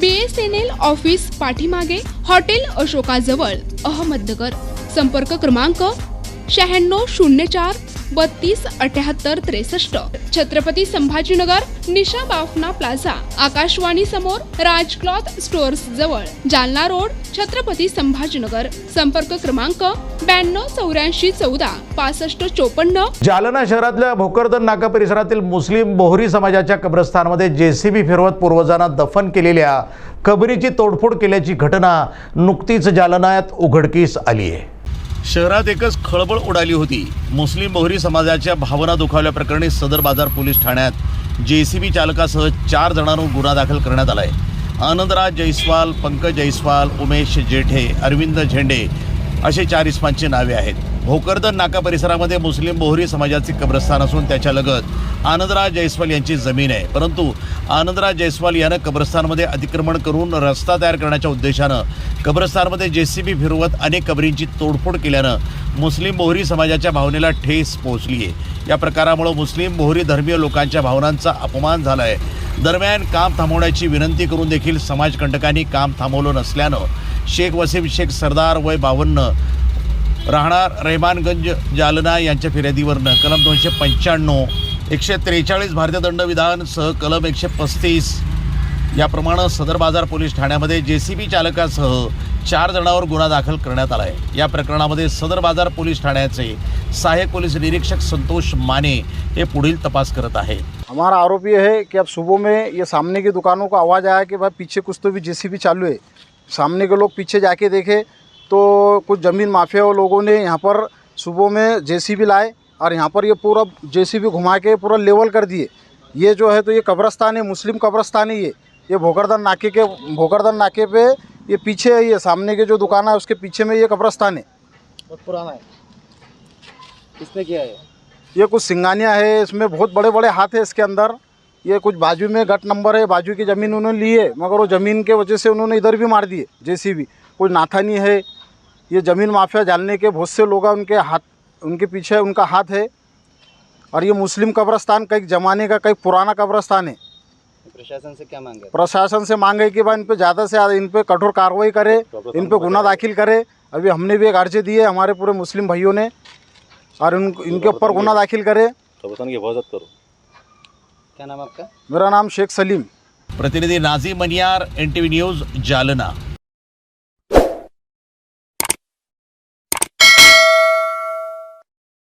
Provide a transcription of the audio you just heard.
B S N L office पाठीमागे hotel अशोकाजवळ अहमदनगर. संपर्क क्रमांक शहाण्णव शून्य चार बत्तीस अठ्याहत्तर त्रेसष्ट. छत्रपती संभाजीनगर निशा बाफना प्लाझा आकाशवाणी समोर राज क्लॉथ स्टोअर्स जवळ जालना रोड छत्रपती संभाजीनगर. संपर्क क्रमांक ब्याण्णव चौऱ्याऐंशी चौदा पासष्ट चोपन्न. जालना शहरातल्या भोकरदन नाका परिसरातील मुस्लिम बोहरी समाजाच्या कब्रस्थानमध्ये जेसीबी फिरवत पूर्वजांना दफन केलेल्या कबरीची तोडफोड केल्याची घटना नुकतीच जालनायात उघडकीस आली आहे. शहरात एकच खळबळ उडाली होती. मुस्लिम बहुरी समाजाच्या भावना दुखावल्याप्रकरणी सदर बाजार पोलीस ठाण्यात जे सी बी चालकासह चार जणांवर गुन्हा दाखल करण्यात आला आहे आनंदराज जयस्वाल पंकज जयस्वाल उमेश जेठे अरविंद झेंडे असे चार इस्मांची नावे आहेत. भोकरदन नाका परिसरामध्ये मुस्लिम बोहरी समाजाचे कब्रस्तान असून त्याच्या लगत आनंदराज जयस्वाल यांची जमीन आहे. परंतु आनंदराज जयस्वाल यानं कब्रस्तानमध्ये अतिक्रमण करून रस्ता तयार करण्याच्या उद्देशानं कब्रस्तानमध्ये जे सी बी फिरवत अनेक कबरींची तोडफोड केल्यानं मुस्लिम बोहरी समाजाच्या भावनेला ठेस पोहोचली आहे. या प्रकारामुळं मुस्लिम बोहरी धर्मीय लोकांच्या भावनांचा अपमान झाला आहे दरम्यान काम थांबवण्याची विनंती करून देखील समाजकंटकांनी काम थांबवलं नसल्यानं शेख वसीम शेख सरदार वय बावन्न. राहणार रेहमानगंज जालना यांच्या फिर्यादीवरनं. कलम दोनशे पंच्याण्णव एकशे त्रेचाळीस भारतीय दंडविधान सह कलम एकशे पस्तीस. याप्रमाणे सदर बाजार पोलीस ठाण्यामध्ये जे सी बी चालकासह चार जणांवर गुन्हा दाखल करण्यात आला आहे या प्रकरणामध्ये सदर बाजार पोलीस ठाण्याचे सहाय्यक पोलीस निरीक्षक संतोष माने हे पुढील तपास करत आहे हमारा आरोपी है कि अब सुबह में ये सामने की दुकानों को आवाज़ आया कि भाई पीछे कुछ तो भी जेसीबी चालू है। सामने के लोग पीछे जाके देखे तो कुछ ज़मीन माफिया लोगों ने यहाँ पर सुबह में जेसीबी लाए और यहाँ पर ये पूरा जेसीबी घुमा के पूरा लेवल कर दिए। ये जो है तो ये कब्रस्तान है मुस्लिम कब्रस्तान है ये। ये भोकरदन नाके के भोकरदन नाके पे ये पीछे है ये सामने के जो दुकान है उसके पीछे में ये कब्रस्तान है। बहुत पुराना है। किसने किया है? ये कुछ सिंगानिया है इसमें बहुत बड़े बड़े हाथ है इसके अंदर। ये कुछ बाजू में गट नंबर है बाजू की ज़मीन उन्होंने ली है मगर वो ज़मीन के वजह से उन्होंने इधर भी मार दिए जैसी भी कुछ नाथानी है ये ज़मीन माफिया जानने के बहुत से लोग उनके हाथ उनके पीछे उनका हाथ है और ये मुस्लिम कब्रस्तान कई ज़माने का कई पुराना कब्रस्तान है। प्रशासन से क्या मांगे? प्रशासन से मांग है कि भाई इन पे ज़्यादा से ज़्यादा इन पर कठोर कार्रवाई करे इन पर गुना दाखिल करे। अभी हमने भी एक अर्जी दी है हमारे पूरे मुस्लिम भाइयों ने और उन इनके ऊपर गुना दाखिल करे। क्या नाम आपका? मेरा नाम शेख सलीम। प्रतिनिधी Nazi Maniyar N T V news Jalna.